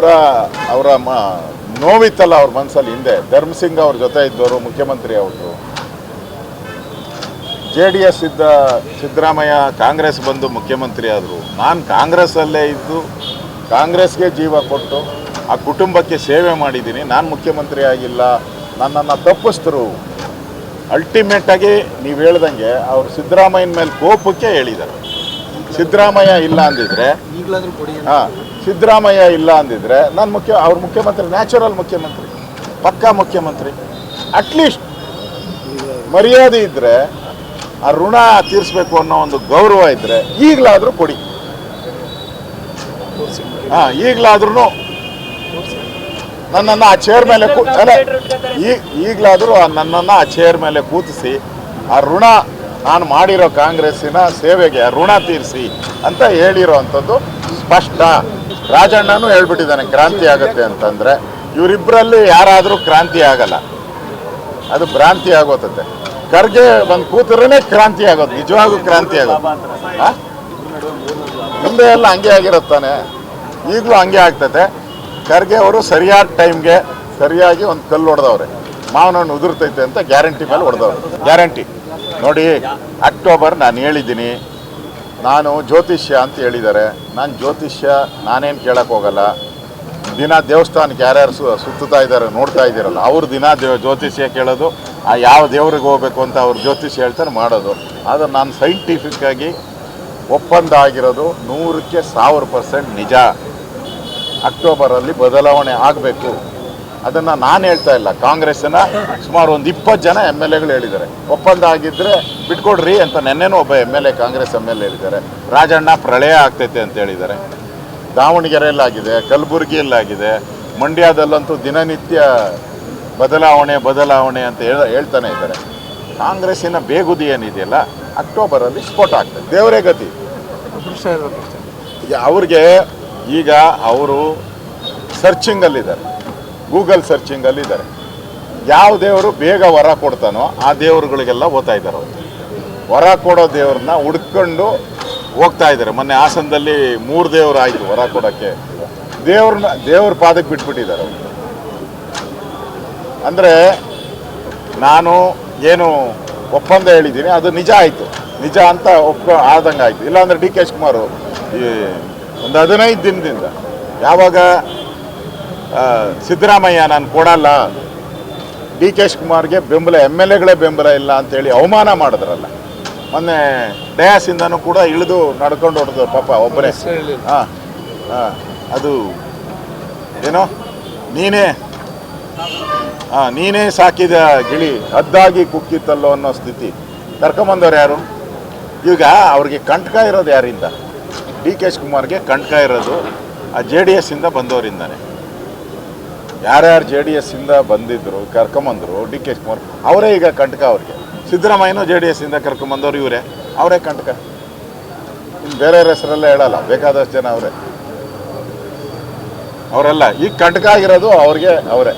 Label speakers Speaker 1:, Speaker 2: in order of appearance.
Speaker 1: ಅವರ ಅವರ ಮ, ನೋವಿತ್ತಲ್ಲ ಅವ್ರ ಮನಸ್ಸಲ್ಲಿ ಹಿಂದೆ. ಧರ್ಮಸಿಂಗ್ ಅವ್ರ ಜೊತೆ ಇದ್ದವರು, ಮುಖ್ಯಮಂತ್ರಿ ಅವರು. ಜೆ ಡಿ ಎಸ್ ಇದ್ದ ಸಿದ್ದರಾಮಯ್ಯ ಕಾಂಗ್ರೆಸ್ ಬಂದು ಮುಖ್ಯಮಂತ್ರಿ ಆದರು. ನಾನು ಕಾಂಗ್ರೆಸ್ಸಲ್ಲೇ ಇದ್ದು, ಕಾಂಗ್ರೆಸ್ಗೆ ಜೀವ ಕೊಟ್ಟು, ಆ ಕುಟುಂಬಕ್ಕೆ ಸೇವೆ ಮಾಡಿದ್ದೀನಿ. ನಾನು ಮುಖ್ಯಮಂತ್ರಿ ಆಗಿಲ್ಲ. ನನ್ನನ್ನು ತಪ್ಪಿಸ್ತರು ಅಲ್ಟಿಮೇಟಾಗಿ ನೀವು ಹೇಳ್ದಂಗೆ ಅವರು ಸಿದ್ದರಾಮಯ್ಯನ ಮೇಲೆ ಕೋಪಕ್ಕೆ ಹೇಳಿದ್ದಾರೆ ಸಿದ್ದರಾಮಯ್ಯ ಇಲ್ಲ ಅಂದಿದ್ರೆ ಹಾ ಸಿದ್ದರಾಮಯ್ಯ ಇಲ್ಲ ಅಂದಿದ್ರೆ ನಾನು ಮುಖ್ಯ ಅವ್ರ ಮುಖ್ಯಮಂತ್ರಿ ನ್ಯಾಚುರಲ್ ಮುಖ್ಯಮಂತ್ರಿ ಪಕ್ಕಾ ಮುಖ್ಯಮಂತ್ರಿ ಅಟ್ಲೀಸ್ಟ್ ಮರ್ಯಾದೆ ಇದ್ದರೆ ಆ ಋಣ ತೀರಿಸ್ಬೇಕು ಅನ್ನೋ ಒಂದು ಗೌರವ ಇದ್ದರೆ ಈಗಲಾದರೂ ಕೊಡಿ. ಹಾಂ ಈಗಲಾದ್ರೂ ನನ್ನನ್ನು ಆ ಚೇರ್ ಮೇಲೆ ಕೂ ಅಲ್ಲ ಈಗಲಾದರೂ ನನ್ನನ್ನು ಆ ಚೇರ್ ಮೇಲೆ ಕೂತಿಸಿ ಆ ಋಣ ನಾನು ಮಾಡಿರೋ ಕಾಂಗ್ರೆಸ್ಸಿನ ಸೇವೆಗೆ ಋಣ ತೀರಿಸಿ ಅಂತ ಹೇಳಿರೋ ಅಂಥದ್ದು ಸ್ಪಷ್ಟ. ರಾಜಣ್ಣನೂ ಹೇಳ್ಬಿಟ್ಟಿದ್ದಾನೆ, ಕ್ರಾಂತಿ ಆಗುತ್ತೆ ಅಂತಂದರೆ. ಇವರಿಬ್ಬರಲ್ಲಿ ಯಾರಾದರೂ ಕ್ರಾಂತಿ ಆಗಲ್ಲ. ಅದು ಭ್ರಾಂತಿ ಆಗೋತತೆ. ಖರ್ಗೆ ಬಂದು ಕೂತರೇ ಕ್ರಾಂತಿ ಆಗೋದು, ನಿಜವಾಗೂ ಕ್ರಾಂತಿ ಆಗೋದು? ಮುಂದೆ ಎಲ್ಲ ಹಂಗೆ ಆಗಿರುತ್ತಾನೆ. ಈಗಲೂ ಹಂಗೆ ಆಗ್ತತೆ. ಖರ್ಗೆ ಅವರು ಸರಿಯಾದ ಟೈಮ್ಗೆ ಸರಿಯಾಗಿ ಒಂದು ಕಲ್ಲು ಹೊಡೆದವ್ರೆ. ಮಾವನ ಹಣ್ಣು ಉದುರ್ತೈತೆ ಅಂತ ಗ್ಯಾರಂಟಿ ಮೇಲೆ ಹೊಡೆದವರು. ಗ್ಯಾರಂಟಿ. ನೋಡಿ, ಅಕ್ಟೋಬರ್ ನಾನು ಹೇಳಿದ್ದೀನಿ, ನಾನು ಜ್ಯೋತಿಷ್ಯ ಅಂತ ಹೇಳಿದ್ದಾರೆ. ನಾನು ಜ್ಯೋತಿಷ್ಯ, ನಾನೇನು ಕೇಳಕ್ಕೆ ಹೋಗಲ್ಲ. ದಿನ ದೇವಸ್ಥಾನಕ್ಕೆ ಯಾರ್ಯಾರು ಸು, ಸುತ್ತುತ್ತಾ ಇದ್ದಾರೆ, ನೋಡ್ತಾ ಇದ್ದೀರಲ್ಲ, ಅವ್ರು ದಿನ ದೇವ, ಜ್ಯೋತಿಷ್ಯ ಕೇಳೋದು, ಆ ಯಾವ ದೇವ್ರಿಗೆ ಹೋಗ್ಬೇಕು ಅಂತ ಅವ್ರು ಜ್ಯೋತಿಷ್ಯ ಹೇಳ್ತಾರೆ, ಮಾಡೋದು. ಆದರೆ ನಾನು ಸೈಂಟಿಫಿಕ್ಕಾಗಿ ಒಪ್ಪಂದ ಆಗಿರೋದು ನೂರಕ್ಕೆ ಸಾವಿರ ಪರ್ಸೆಂಟ್ ನಿಜ. ಅಕ್ಟೋಬರಲ್ಲಿ ಬದಲಾವಣೆ ಆಗಬೇಕು. ಅದನ್ನು ನಾನು ಹೇಳ್ತಾ ಇಲ್ಲ. ಕಾಂಗ್ರೆಸ್ಸಿನ ಸುಮಾರು ಒಂದು ಇಪ್ಪತ್ತು ಜನ ಎಂ ಎಲ್ ಎಗಳು ಹೇಳಿದ್ದಾರೆ. ಒಪ್ಪಂದ ಆಗಿದ್ದರೆ ಬಿಟ್ಕೊಡ್ರಿ ಅಂತ ನೆನ್ನೆನೂ ಒಬ್ಬ M L A Congress M L A ಹೇಳಿದ್ದಾರೆ. ರಾಜಣ್ಣ ಪ್ರಳಯ ಆಗ್ತೈತೆ ಅಂತ ಹೇಳಿದ್ದಾರೆ. ದಾವಣಗೆರೆಯಲ್ಲಾಗಿದೆ ಕಲಬುರಗಿಯಲ್ಲಾಗಿದೆ ಮಂಡ್ಯದಲ್ಲಂತೂ ದಿನನಿತ್ಯ ಬದಲಾವಣೆ ಬದಲಾವಣೆ ಅಂತ ಹೇಳ ಹೇಳ್ತಾನೆ ಇದ್ದಾರೆ. ಕಾಂಗ್ರೆಸ್ಸಿನ ಬೇಗುದಿ ಏನಿದೆಯಲ್ಲ ಅಕ್ಟೋಬರಲ್ಲಿ ಸ್ಫೋಟ ಆಗ್ತದೆ. ದೇವರೇ ಗತಿ. ಅವ್ರಿಗೆ ಈಗ ಅವರು ಸರ್ಚಿಂಗಲ್ಲಿದ್ದಾರೆ. ಗೂಗಲ್ ಸರ್ಚಿಂಗಲ್ಲಿದ್ದಾರೆ ಯಾವ ದೇವರು ಬೇಗ ವರ ಕೊಡ್ತಾನೋ ಆ ದೇವರುಗಳಿಗೆಲ್ಲ ಓದ್ತಾ ಇದ್ದಾರೆ ಅವರು. ವರ ಕೊಡೋ ದೇವ್ರನ್ನ ಹುಡ್ಕೊಂಡು ಹೋಗ್ತಾ ಇದ್ದಾರೆ. ಮೊನ್ನೆ ಹಾಸನದಲ್ಲಿ ಮೂರು ದೇವರು ಆಯಿತು ವರ ಕೊಡೋಕ್ಕೆ. ದೇವ್ರನ್ನ, ದೇವ್ರ ಪಾದಕ್ಕೆ ಬಿಟ್ಬಿಟ್ಟಿದ್ದಾರೆ ಅವರು. ಅಂದರೆ ನಾನು ಏನು ಒಪ್ಪಂದ ಹೇಳಿದ್ದೀನಿ, ಅದು ನಿಜ ಆಯಿತು. ನಿಜ ಅಂತ ಒಪ್ಕೊ ಆದಂಗೆ ಆಯಿತು ಇಲ್ಲಾಂದರೆ ಡಿ ಕೆ ಶಿವಕುಮಾರ್ ಈ ಒಂದು ಹದಿನೈದು ದಿನದಿಂದ ಯಾವಾಗ ಸಿದ್ದರಾಮಯ್ಯ ನಾನು ಕೊಡಲ್ಲ. ಡಿ ಕೆ ಶಿವಕುಮಾರ್ಗೆ ಬೆಂಬಲ ಎಂ ಎಲ್ ಎಗಳೇ ಬೆಂಬಲ ಇಲ್ಲ ಅಂತೇಳಿ ಅವಮಾನ ಮಾಡಿದ್ರಲ್ಲ. ಮೊನ್ನೆ ಡಯಾಸಿಂದನೂ ಕೂಡ ಇಳಿದು ನಡ್ಕೊಂಡು ಹೊಡೆದ್ರು ಪಾಪ ಒಬ್ಬರೇ ಹಾಂ ಹಾಂ ಅದು ಏನೋ ನೀನೇ ಹಾಂ ನೀನೇ ಸಾಕಿದ ಗಿಳಿ ಅದ್ದಾಗಿ ಕುಕ್ಕಿತ್ತಲ್ಲೋ ಅನ್ನೋ ಸ್ಥಿತಿ. ಕರ್ಕೊಂಬಂದವ್ರು ಯಾರು? ಈಗ ಅವ್ರಿಗೆ ಕಂಟಕ ಇರೋದು ಯಾರಿಂದ? ಡಿ ಕೆ ಶಿವಕುಮಾರ್ಗೆ ಕಂಟಕ ಇರೋದು ಆ ಜೆ ಡಿ ಎಸ್ಸಿಂದ ಬಂದವರಿಂದಾನೆ. ಯಾರ್ಯಾರು ಜೆ ಡಿ ಇಂದ ಬಂದಿದ್ರು, ಕರ್ಕೊಂಬಂದ್ರು, ಡಿ ಕೆ ಶಿವಕುಮಾರ್, ಅವರೇ ಈಗ ಕಂಟಕ ಅವ್ರಿಗೆ. ಸಿದ್ದರಾಮಯ್ಯನೂ ಜೆ ಡಿ ಎಸ್ಸಿಂದ ಕರ್ಕೊಂಬಂದವ್ರು ಇವರೇ. ಅವರೇ ಕಂಟಕ. ಇನ್ನು ಬೇರೆಯವ್ರ ಹೆಸರೆಲ್ಲ ಹೇಳಲ್ಲ, ಬೇಕಾದಷ್ಟು ಜನ ಅವರೇ. ಅವರೆಲ್ಲ, ಈಗ ಕಂಟಕ ಆಗಿರೋದು ಅವ್ರಿಗೆ, ಅವರೇ.